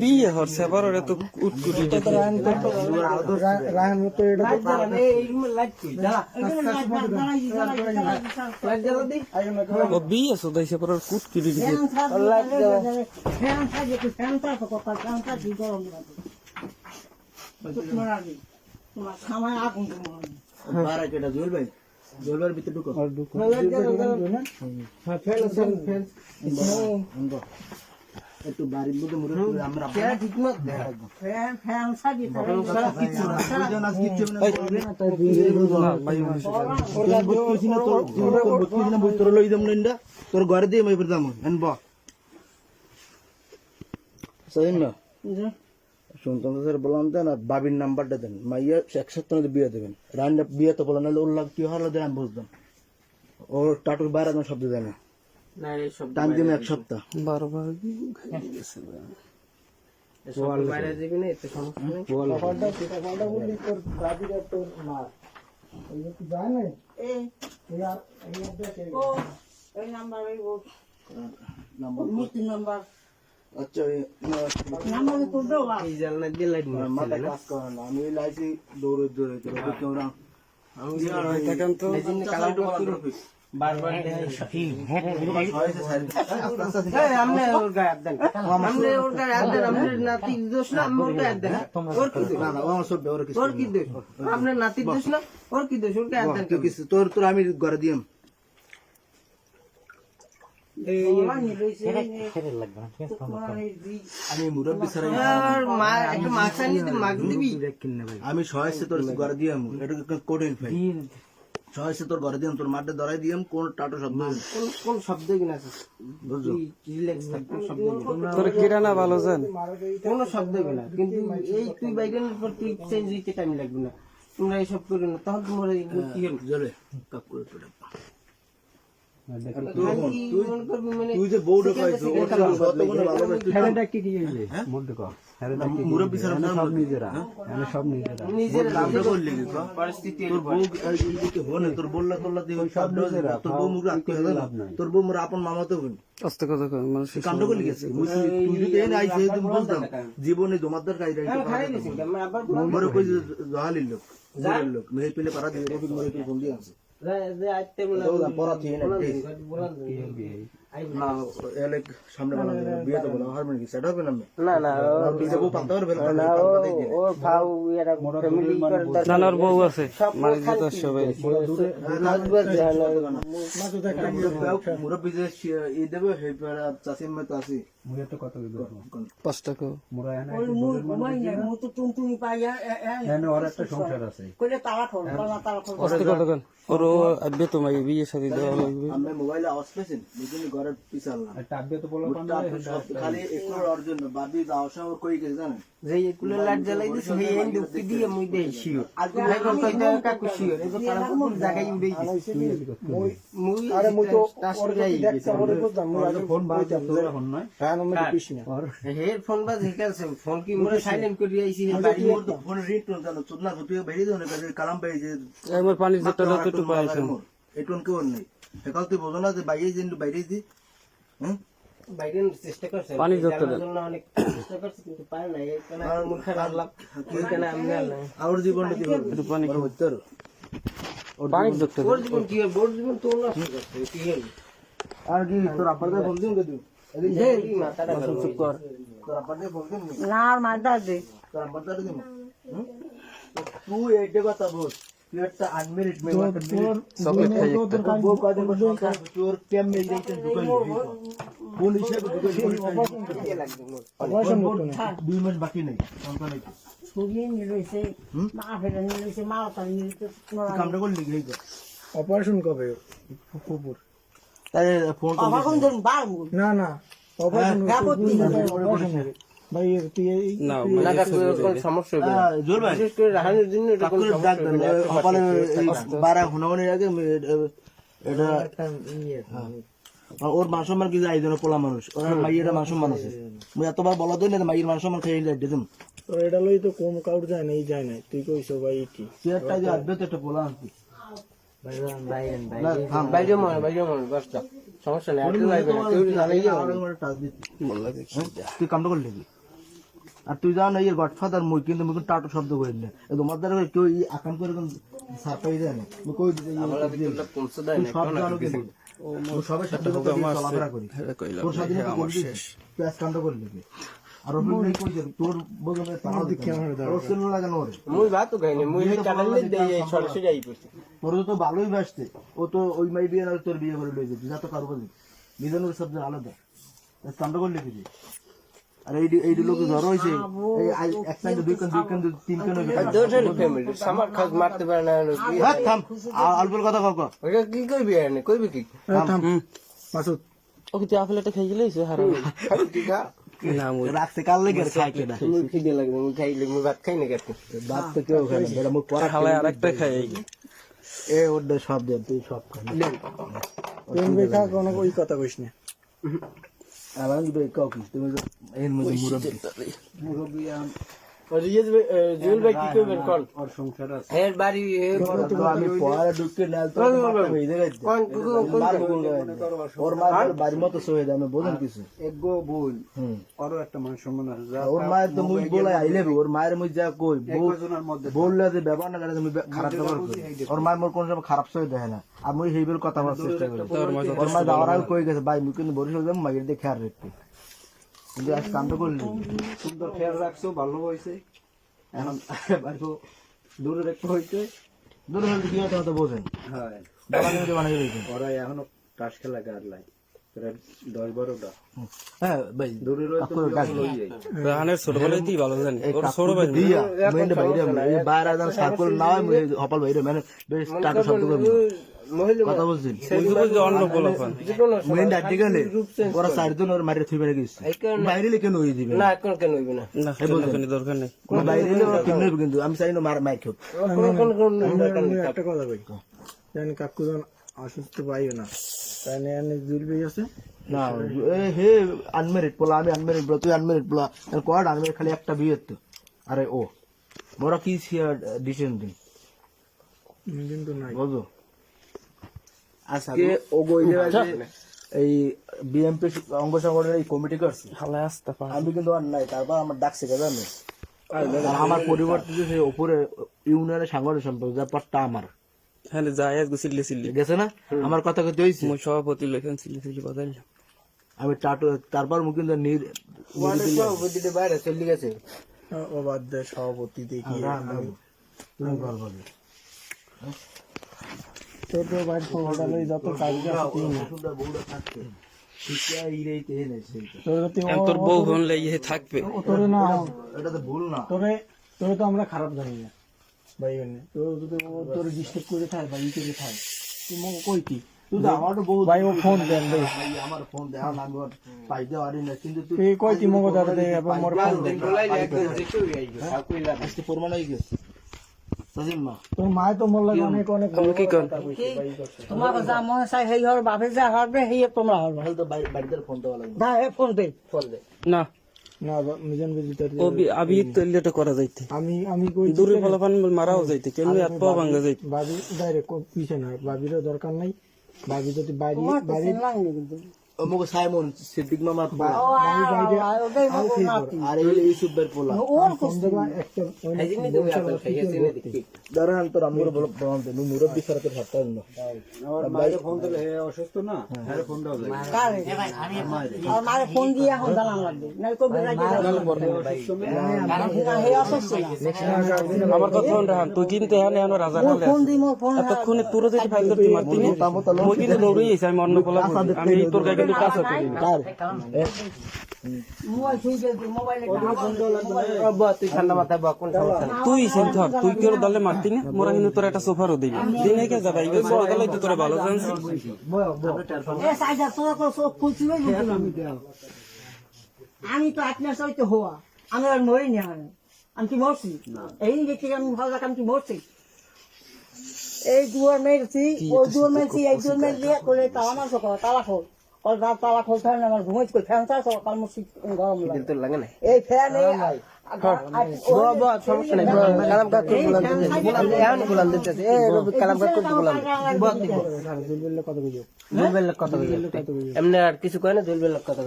বিয়ে হচ্ছে আবার ওরা তো উটকুটি বিয়ে সোদাইছে পর কুটকুটি দেখে খামায় আগুন বারা কেটা জুয়েল ভাই জুয়েল ভাইয়ের ভিতরে ঢুকো। অঙ্গ। একটু বাড়ির মধ্যে মুড়ে আমরা কেরা ঠিক মত ফ্যান ফ্যান সাজি দুজন আজ কিচ্ছু হবে না, তোর বত্রিশ না তোর বত্রিশ না বই তোর লই দাম না। তোর ঘরে দিয়ে মাই দাম এন ব। সহিন না তো স্যার বললাম দেন আর বাবির নাম্বারটা দেন। মাইয়া এক সপ্তাহ বিয়ে দেবেন? রান্না বিয়ে তো বলেন নাহলে ওর লাগ কি হারলো দেন আমি বুঝতাম। ওর টাটুর বাইরে একদম শব্দ দেয় না। না এই দিন এক সপ্তাহ। বারবার সব বাইরে দিবি না এতে সমস্যা নেই। এই নাম্বার এই নাম্বার মিষ্টি নাম্বার। আচ্ছা মাথা কাজ করে না আমি লাইছি দৌড়ে বারবার নাতির দোষ না ওর কি দোষ আপনার নাতির দোষ না ওর কি দোষ ওর কিছু তোর তোর আমি ঘরে দিয়াম আমি সহায়সে তোর ঘরে দিয়াম এটা কোডিং ফাই সহায়সে তোর ঘরে দিয়াম তোর মাঠে ধরাই দিয়াম কোন টাটো শব্দ কোন শব্দ কিনা আছে বুঝছ রিল্যাক্স থাক শব্দ তোর কিরানা ভালো জান কোন শব্দ কিনা কিন্তু এই তুই বাইরের পর তুই চেঞ্জ হইতে টাইম লাগবে না তোমরা এইসব করো না তখন তোমার কি হবে জলে তোর বউ মোর আপন মামাতে আস্তে কথা কাণ্ড করলি গেছে তুই- বুঝতাম জীবনে জমাদার কাজ লোক লোক মেয়ে পেলে পারা দিয়ে আছে। মনে তো সামনে বানা দেবে বিয়ে তো বলা হারমোনি কি সেট হবে না না না বিয়ে বউ পান্তা করে না ও ও এরা ফ্যামিলি করে নানার বউ আছে। মানে যেটা সবাই মুরব্বী যে ই দেবে সেই চাষির মতো আছি। পাঁচ টাকা। ওই মুই ঘুমাই না মুই তো টুনটুনি পাইয়া কইলে তালা খোল তালা তালা খোল। আস্তে কথা কন ওর আব্বে তোমাকে বিয়ে শাদি দেওয়া লাগবে। আমি মোবাইলে আওয়াজ পেয়েছেন? বুঝলি ঘরের পিছাল না। খালি একটু অর্জন। বাদি যাওয়া সময় কই গেছে জানেন? যে এগুলো লাইট জ্বালাই দিছে সেই এন্ড উঠতে দিয়ে মুই দেই শিওর। আজ এখন কইতে কাকু শিওর। এই তো কারণ কোন জায়গায় উড়ে গেছে মুই আরে মুই তো টাস্ক যাই। গেছে হের ফোন বাজ হেকালছে ফোন কি মোরে সাইলেন্ট করে আইছি হে বাড়ি। ফোনে রিট টোন জানো চুদনা ফুটিয়ে বেরিয়ে দেও না কালাম পাই যে আমার পানির জোরটা তো একটু এটন কেউ নেই? একাল তুই বোঝো না যে বাইরে যে বাইরে দি হ্যাঁ বাইরে চেষ্টা করছে। পানি ধরতে অনেক চেষ্টা করছে কিন্তু পারে না এই কারণে আমার মুখ খারাপ কারণে আমি আনলাম আর জীবনটা কি পানি পারো। ওর জীবন কি ওর জীবন তোর নষ্ট করছে কি আর কি তোর আপার তুই এই মাথাটা চুপ কর তোর আপার দিয়ে ফোন দিন না আর মারদা দে তোর আপার দিয়ে দিন হুম? তুই এইটা কথা বল তুই একটা আনমেরিট মেয়ে একটা চকলেট খাই একটা তোর বউ কাজে বসে তোর কেমনে যাইতে ঢুকাই কোন হিসেবে ঢুকাই দুই মাস বাকি নেই সন্তান হইতে। ছড়িয়ে নিয়ে রয়েছে মা ফেলে নিয়ে রয়েছে মা তার নিয়ে রয়েছে তুই কামটা করলি কি হইতো অপারেশন কবে কুকুর তাহলে ফোন বাবা কোন ধরুন না না। ভাই তুই না না কাকু কোন সমস্যা হবে না। জোর ভাই। বিশেষ করে রাহানের জন্য এটা কোনো বারা আগে ওর মান সম্মান কি যাই দেন পোলা মানুষ। ওর মাইয়ের মান সম্মান আছে। মুই এতবার বলা দই না মাইয়ের মান সম্মান খেয়ে যাই দিতাম তো এটা লই তো কম কাউর যায় না এই যায় না তুই কইছো ভাই কি? তুই একটা যে আদ্যত একটা পোলা আনতি। তুই কামটা করলি কি? আর তুই জানো এই গডফাদার মুই কিন্তু মুই টাটো শব্দ করি না। তোমার দ্বারা কেউ এই আকাম করে কোন সারপ্রাইজ দেয় না। মুই কই দিতে সব জানো। কিন্তু। মুই সাথে তো চলাফেরা করি তোর সাথে আজ কামটা করলি কি? আর ওপরে নেই কই তোর বগলে তারা দিকে ওর কেন লাগানো ওরে মুই ভাতও খাইনি মুই এই চালালে দেই এই সরাসরি আই পড়ছি। তোর তো ভালোই বাসতে ও তো ওই মাই বিয়ে আর তোর বিয়ে করে লইছে যা তো কারও বলি মিজানুর সব আলাদা। আজ কামটা করলি আর এই এই লোক জ্বর হয়েছে এই এক কান দুই কান দুই কান তিন কান হইবে ফ্যামিলি আমার খাস মারতে পারে না হলো কি? থাম আ- কথা কাকা ওইটা কি করবি আর কইবি কি? মাসুদ। ওকে তুই আপেলটা খাই গেলে হারাম। রাখছে কাল লেগে? খাই কেনা মুই খিদে লাগে মুই খাইলে মুই ভাত খাই না কেন? বাপ তো কেউ খায় না বেটা মুখ করা হালায় আরেকটা খাই। এ ওর সব দে তুই সব খাই প্রেম রেখা কোনো ওই কথা কইস না। কাউ তুমি এর মধ্যে মুরব্বি। রিয়েজ জুল ভাই কি করবেন কোন ওর সংসার আছে এর বাড়ি এ বড় তো আমি পরে ঢুকে নাল তো যায় কোন কোন কোন ওর মা বাড়ির মতো সয়ে দেয় আমি কিছু এগো বই হুম আরও একটা মান সম্মান আছে ওর মায়ের তো মুই বলে আইলে ওর মায়ের মুই যা কই বউ একজনের মধ্যে বললে যে ব্যবহার না করে তুমি বে- খারাপ ব্যবহার করি ওর মায়ের মোর কোন সময় খারাপ সই দেখে না আর মুই সেইবেল কথা বলার চেষ্টা করি ওর মা যাওয়ার আগে কই গেছে ভাই মুই কিন্তু বরিশাল যাব মাগের দিয়ে খেয়াল কিন্তু আজ কাণ্ড করলি। সুন্দর খেয়াল রাখছো ভালো হয়েছে। এখন বাড়ি দূরে রাখতে হয়েছে। দূরে হলে কি হতো হয়তো বোঝেন। হ্যাঁ। ওরা এখনও তাস খেলা হ্যাঁ কাকুর গাছ ছোটবেলায় কথা বলছেন অন্য ডাটি গেলে ওরা চারজন ওর মারিয়ে থুই বেড়ে গেছে। বাইরে লিখে নই দিবে। না এখন কেন হইবে না। না দরকার নেই। বাইরে এলে হইবে কিন্তু আমি চাই না মার মার খেয়ে কোন কোন কোন আমি একটা কথা কই জানি কাকু যখন অসুস্থ পাইও না। তাই নিয়ে জুলবি আছে। না এ হে আনমেরিড পোলা আমি আনমেরিড বলা তুই আনমেরিড পোলা। কড আনমেরিড খালি একটা বিয়ে তো। আরে ও। মোরা কি ডিসিশন দিন? কিন্তু নাই। বুঝো। আজকে ও গইলে আছে এই বিএমপি অঙ্গ সংগঠনের এই কমিটি করছে। হালায় আসতে পারে। আমি কিন্তু আর নাই তারপর আমার ডাকছে কেন জানো। আর আমার পরিবর্তে যে সেই উপরে ইউনিয়নের সাংগঠনিক সম্পর্ক ব্যাপারটা আমার। হ্যাঁ যাই আজকে সিল্লি সিল্লি। গেছে না? আমার কথা কথা হয়েছে মুই সভাপতি লেখেন সিল্লি সিল্লি বাজাইলাম আমি টাটু তারপর মুখ কিন্তু নির বুদ্ধিতে বাইরে চলে গেছে। ও বাদ দে সভাপতি দেখি। তুমি বল। লই যত কাজ আছে না। সুন্দর বউটা থাকছে শিক্ষা ইরেইতে এনে সেইটা তোর তুই এখন তোর বউ ফোন লেগে থাকবে তোরে না এটা তো ভুল না। তোরে তোরে তো আমরা খারাপ জানি না ভাই এনে তোর যদি তোর ডিস্টার্ব করে থাকে বা করে থাকে তুই মো কই কি? তুই তো আমার তো বহু ভাই ও ফোন দেন ভাই ভাই আমার ফোন না কিন্তু তুই কই কি দাদা দে এবং মোর ফোন দে মোর লাগে অনেক অনেক ভালো কি কর তোমার যা চাই সেই হর বাপে যা হবে সেই তোমরা হর তাহলে তো বাড়ি- বাড়িতে ফোন দেওয়া লাগবে। দা হে ফোন দে। ফল দে। না। আবি তৈলিটা করা যাইতে। আমি আমি কই দূরে ফলাফান মারাও যাইতে কেমনি হাত পা ভাঙ্গা যাইতে। ভাবি ডাইরেক্ট পিছে না দরকার নাই। ভাবি যদি বাড়ি বাড়ি মুখ সাইমন সিদ্দিক মামা ও আর ওটাই মগো নাতি। আর এই ইউসুফ পোলা। ওর ফোন দেবা একটা ওই এই জিনিস তুমি না দেখি দাঁড়ান তোর আমি বলো প্রমাণ দেন মুরব্বী সারা তোর হাতটা না। কারে আর মারে ফোন দিয়ে এখন জানান লাগবে। নাই কবি রাজি না? হে অসুস্থ আমার কথা শোন রাহান তুই কিন্তু এখানে এখন রাজা খালে ফোন দি মোর ফোন এতক্ষণে তোর যদি ফাইল করতে মারতি না মই কিন্তু দৌড়ে গেছি আমি অন্য পোলা আমি তোর গায়ে কিন্তু। কাছে কার তুই তুই কেউ দলে মারতি না? মোরা কিন্তু তোর একটা সোফারও দিবি। দিনে কে যাবে দলে তো তোরা ভালো জানছি। হয়ে গেছিল আমি তো আপনার সহিত হওয়া। আমি আর মরি নি আমি কি মরছি? এই দেখি আমি ভালো আমি কি মরছি? এই দুয়ার মেরেছি ওই দুয়ার মেরেছি এই দুয়ার করে মারছো করো তালা খোল। রাত তালা খোলতে হয় না আমার ঘুমাইছি ফ্যান চাষ কাল মুসি গরম লাগে। তোর লাগে না? এই ফ্যান ব- ব- সমস্যা নাই। ব- কালাম কাজ করতে বলান দিতেছে। বলান- এখন বলান দিতেছে। এ, রবি কালাম কাজ করতে বলান দিতেছে। ব- দিব। দুলবেলে কত কিছু। এমনি আর কয় না দুলবেল কথা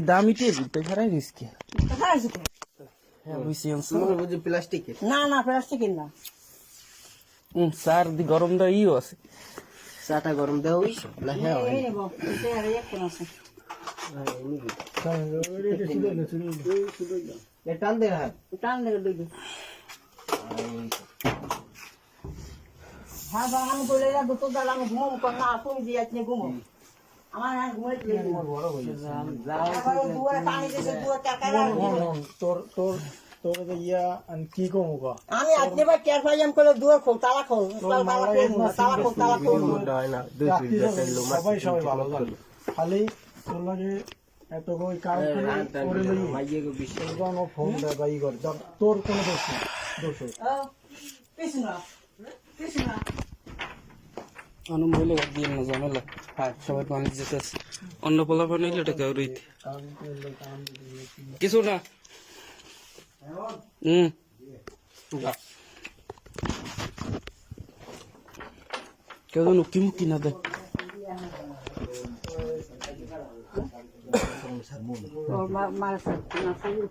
দামি হারাই রিস্কি তো? হ্যাঁ প্লাস্টিকের। না না প্লাস্টিকের না। স্যার দি গরম দা ইও আছে। চাটা গরম হইছে হ্যাঁ আর টান দে হাত। টান দুই বাবা আমি বলে তো দাদা আমি ঘুমো কর না তুমি দিয়ে আপনি ঘুমো। আমার হ্যাঁ ঘুমাই তুলে ঘুমো। দুয়ারে পানি দিয়েছে দুয়ার টাকা তোর তোর তোর যে ইয়া আমি কি কমু ক? আমি আপনি ভাই কেয়ার পাই আমি করে দুয়ার খোল তালা খোল তালা খোল তালা খোল তালা খোল। না। দুই রাত্রি পিস সবাই সবাই ভালো লাগে খালি তোর লাগে এত কই কাজ করে লই। মাইয়ে গো বিশ্ব কোনো ফোন দেয় বা ই তোর- তোর দোষ নেই। দোষ ওর। কৃষ্ণ কৃষ্ণ। অন্য মহিলা দিয়ে না ঝামেলা। হ্যাঁ সবাই পানি যেতে অন্য পোলা হইলে এটা কেউ রইতে। কিছু না হুম কেউ যেন উকি মুকি না দেয় মার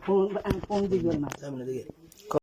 ফোন ফোন দিবেন না সামনে দিকে